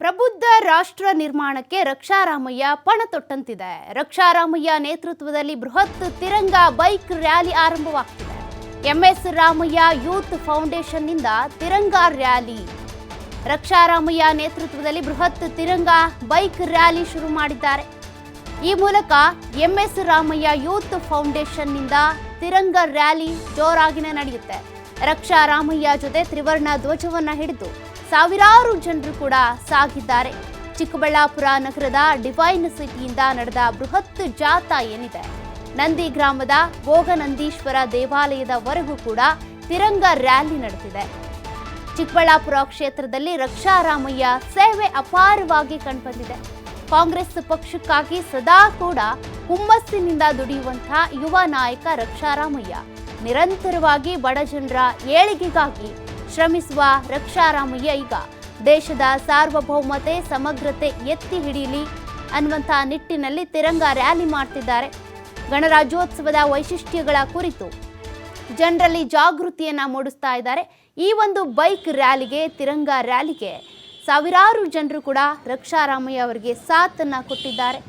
ಪ್ರಬುದ್ಧ ರಾಷ್ಟ್ರ ನಿರ್ಮಾಣಕ್ಕೆ ರಕ್ಷಾರಾಮಯ್ಯ ಪಣ ತೊಟ್ಟಂತಿದೆ ರಕ್ಷಾರಾಮಯ್ಯ ನೇತೃತ್ವದಲ್ಲಿ ಬೃಹತ್ ತಿರಂಗ ಬೈಕ್ ರ್ಯಾಲಿ ಆರಂಭವಾಗ್ತಿದೆ. ಎಂಎಸ್ ರಾಮಯ್ಯ ಯೂತ್ ಫೌಂಡೇಶನ್ನಿಂದ ತಿರಂಗ ರ್ಯಾಲಿ. ರಕ್ಷಾರಾಮಯ್ಯ ನೇತೃತ್ವದಲ್ಲಿ ಬೃಹತ್ ತಿರಂಗ ಬೈಕ್ ರ್ಯಾಲಿ ಶುರು ಮಾಡಿದ್ದಾರೆ. ಈ ಮೂಲಕ ಎಂಎಸ್ ರಾಮಯ್ಯ ಯೂತ್ ಫೌಂಡೇಶನ್ನಿಂದ ತಿರಂಗ ರ್ಯಾಲಿ ಜೋರಾಗಿನೇ ನಡೆಯುತ್ತೆ. ರಕ್ಷಾ ರಾಮಯ್ಯ ಜೊತೆ ತ್ರಿವರ್ಣ ಧ್ವಜವನ್ನ ಹಿಡಿದು ಸಾವಿರಾರು ಜನರು ಕೂಡ ಸಾಗಿದ್ದಾರೆ. ಚಿಕ್ಕಬಳ್ಳಾಪುರ ನಗರದ ಡಿವೈನ್ ಸಿಟಿಯಿಂದ ನಡೆದ ಬೃಹತ್ ಜಾಥಾ ಏನಿದೆ? ನಂದಿ ಗ್ರಾಮದ ಭೋಗನಂದೀಶ್ವರ ದೇವಾಲಯದವರೆಗೂ ಕೂಡ ತಿರಂಗ ರ್ಯಾಲಿ ನಡೆದಿದೆ. ಚಿಕ್ಕಬಳ್ಳಾಪುರ ಕ್ಷೇತ್ರದಲ್ಲಿ ರಕ್ಷಾರಾಮಯ್ಯ ಸೇವೆ ಅಪಾರವಾಗಿ ಕಂಡುಬಂದಿದೆ. ಕಾಂಗ್ರೆಸ್ ಪಕ್ಷಕ್ಕಾಗಿ ಸದಾ ಕೂಡ ಹುಮ್ಮಸ್ಸಿನಿಂದ ದುಡಿಯುವಂತಹ ಯುವ ನಾಯಕ ರಕ್ಷಾರಾಮಯ್ಯ ನಿರಂತರವಾಗಿ ಬಡ ಜನರ ಏಳಿಗೆಗಾಗಿ ಶ್ರಮಿಸುವ ರಕ್ಷಾರಾಮಯ್ಯ ಈಗ ದೇಶದ ಸಾರ್ವಭೌಮತೆ, ಸಮಗ್ರತೆ ಎತ್ತಿ ಹಿಡಿಯಲಿ ಅನ್ನುವಂಥ ನಿಟ್ಟಿನಲ್ಲಿ ತಿರಂಗ ರ್ಯಾಲಿ ಮಾಡ್ತಿದ್ದಾರೆ. ಗಣರಾಜ್ಯೋತ್ಸವದ ವೈಶಿಷ್ಟ್ಯಗಳ ಕುರಿತು ಜನರಲ್ಲಿ ಜಾಗೃತಿಯನ್ನು ಮೂಡಿಸ್ತಾ ಇದ್ದಾರೆ. ಈ ಒಂದು ಬೈಕ್ ರ್ಯಾಲಿಗೆ, ತಿರಂಗ ರ್ಯಾಲಿಗೆ ಸಾವಿರಾರು ಜನರು ಕೂಡ ರಕ್ಷಾರಾಮಯ್ಯ ಅವರಿಗೆ ಸಾಥನ್ನು ಕೊಟ್ಟಿದ್ದಾರೆ.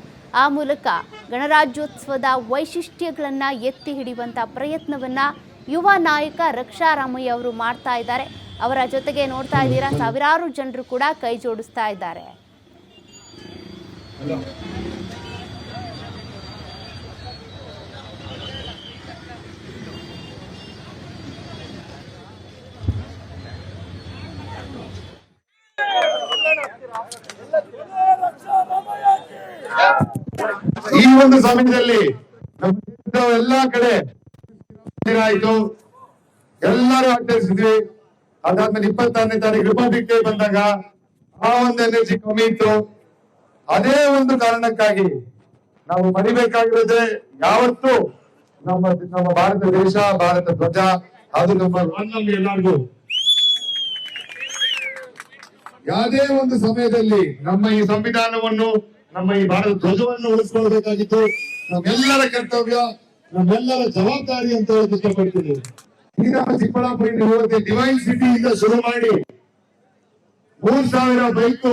ಆ ಮೂಲಕ ಗಣರಾಜ್ಯೋತ್ಸವದ ವೈಶಿಷ್ಟ್ಯಗಳನ್ನು ಎತ್ತಿ ಹಿಡಿಯುವಂಥ ಪ್ರಯತ್ನವನ್ನು ಯುವ ನಾಯಕ ರಕ್ಷಾರಾಮಯ್ಯ ಅವರು ಮಾಡ್ತಾ ಇದ್ದಾರೆ. ಅವರ ಜೊತೆಗೆ ನೋಡ್ತಾ ಇದ್ದೀರಾ, ಸಾವಿರಾರು ಜನರು ಕೂಡ ಕೈ ಜೋಡಿಸ್ತಾ ಇದ್ದಾರೆ. ಈ ಒಂದು ಸಮಯದಲ್ಲಿ ಎಲ್ಲಾ ಕಡೆ ಆಯ್ತು ಎಲ್ಲರೂ ಆಚರಿಸಿದ್ವಿ ಅದಾದ್ಮೇಲೆ ಇಪ್ಪತ್ತಾರನೇ ತಾರೀಕು ರಿಪಬ್ಲಿಕ್ ಡೇ ಬಂದಾಗ ಆ ಒಂದು ಎನರ್ಜಿ ಕಮ್ಮಿ ಇತ್ತು. ಅದೇ ಒಂದು ಕಾರಣಕ್ಕಾಗಿ ನಾವು ಮರಿಬೇಕಾಗಿರೋದೇ ಯಾವತ್ತು ನಮ್ಮ ನಮ್ಮ ಭಾರತ ದೇಶ, ಭಾರತ ಧ್ವಜ, ಅದು ನಮ್ಮ ನಮ್ಮಲ್ಲಿ ಎಲ್ಲರಿಗೂ. ಯಾವುದೇ ಒಂದು ಸಮಯದಲ್ಲಿ ನಮ್ಮ ಈ ಸಂವಿಧಾನವನ್ನು ನಮ್ಮ ಈ ಭಾರತ ಧ್ವಜವನ್ನು ಉಳಿಸ್ಕೊಳ್ಬೇಕಾಗಿತ್ತು. ನಮ್ಮೆಲ್ಲರ ಕರ್ತವ್ಯ, ನಮ್ಮೆಲ್ಲರ ಜವಾಬ್ದಾರಿ ಅಂತ ಹೇಳಕ್ ಇಷ್ಟಪಡ್ತೀನಿ. ಚಿಕ್ಕಬಳ್ಳಾಪುರ ಹೋಗುತ್ತೆ ಡಿವೈನ್ ಸಿಟಿಯಿಂದ ಶುರು ಮಾಡಿ ಮೂರ್ ಸಾವಿರ ಬೈಕು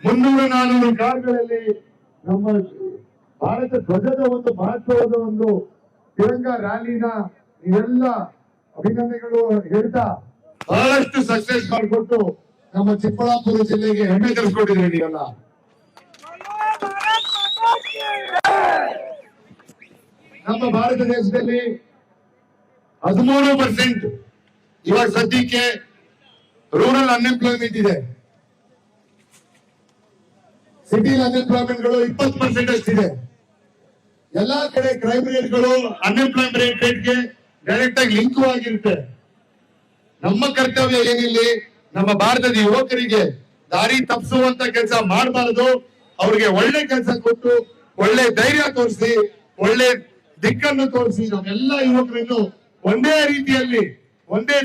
ಮುನ್ನೂರ ನಾನೂರು ಕಾರ್ಗಳಲ್ಲಿ ನಮ್ಮ ಭಾರತ ಧ್ವಜದ ಒಂದು ಮಹತ್ವದ ಒಂದು ತಿರಂಗ ರ್ಯಾಲಿನ ಇವೆಲ್ಲ ಅಭಿನಂದನೆಗಳು ಹೇಳ್ತಾ ಬಹಳಷ್ಟು ಸಕ್ಸೆಸ್ ಮಾಡಿಕೊಟ್ಟು ನಮ್ಮ ಚಿಕ್ಕಬಳ್ಳಾಪುರ ಜಿಲ್ಲೆಗೆ ಹೆಮ್ಮೆ ತರಿಸ್ಕೊಟ್ಟಿದ್ರೆ ನೀವೆಲ್ಲ. ನಮ್ಮ ಭಾರತ ದೇಶದಲ್ಲಿ ಹದಿಮೂರು ಪರ್ಸೆಂಟ್ ಇವಾಗ ಸದ್ಯಕ್ಕೆ ರೂರಲ್ ಅನ್ಎಂಪ್ಲಾಯ್ಮೆಂಟ್ ಇದೆ. ಸಿಟಿ ಅನ್ಎಂಪ್ಲಾಯ್ಮೆಂಟ್ಗಳು ಇಪ್ಪತ್ತು ಪರ್ಸೆಂಟ್ ಅಷ್ಟಿದೆ. ಎಲ್ಲಾ ಕಡೆ ಕ್ರೈಮ್ ರೇಟ್ಗಳು ಅನ್ಎಂಪ್ಲಾಯ್ಮೆಂಟ್ ರೇಟ್ಗೆ ಡೈರೆಕ್ಟ್ ಆಗಿ ಲಿಂಕ್ ಆಗಿರುತ್ತೆ. ನಮ್ಮ ಕರ್ತವ್ಯ ಏನಿಲ್ಲಿ? ನಮ್ಮ ಭಾರತದ ಯುವಕರಿಗೆ ದಾರಿ ತಪ್ಪಿಸುವಂತ ಕೆಲಸ ಮಾಡಬಾರದು. ಅವ್ರಿಗೆ ಒಳ್ಳೆ ಕೆಲಸ ಕೊಟ್ಟು, ಒಳ್ಳೆ ಧೈರ್ಯ ತೋರಿಸಿ, ಒಳ್ಳೆ ದಿಕ್ಕನ್ನು ತೋರಿಸಿ, ನಾವೆಲ್ಲ ಯುವಕರನ್ನು ಒಂದೇ ರೀತಿಯಲ್ಲಿ, ಒಂದೇ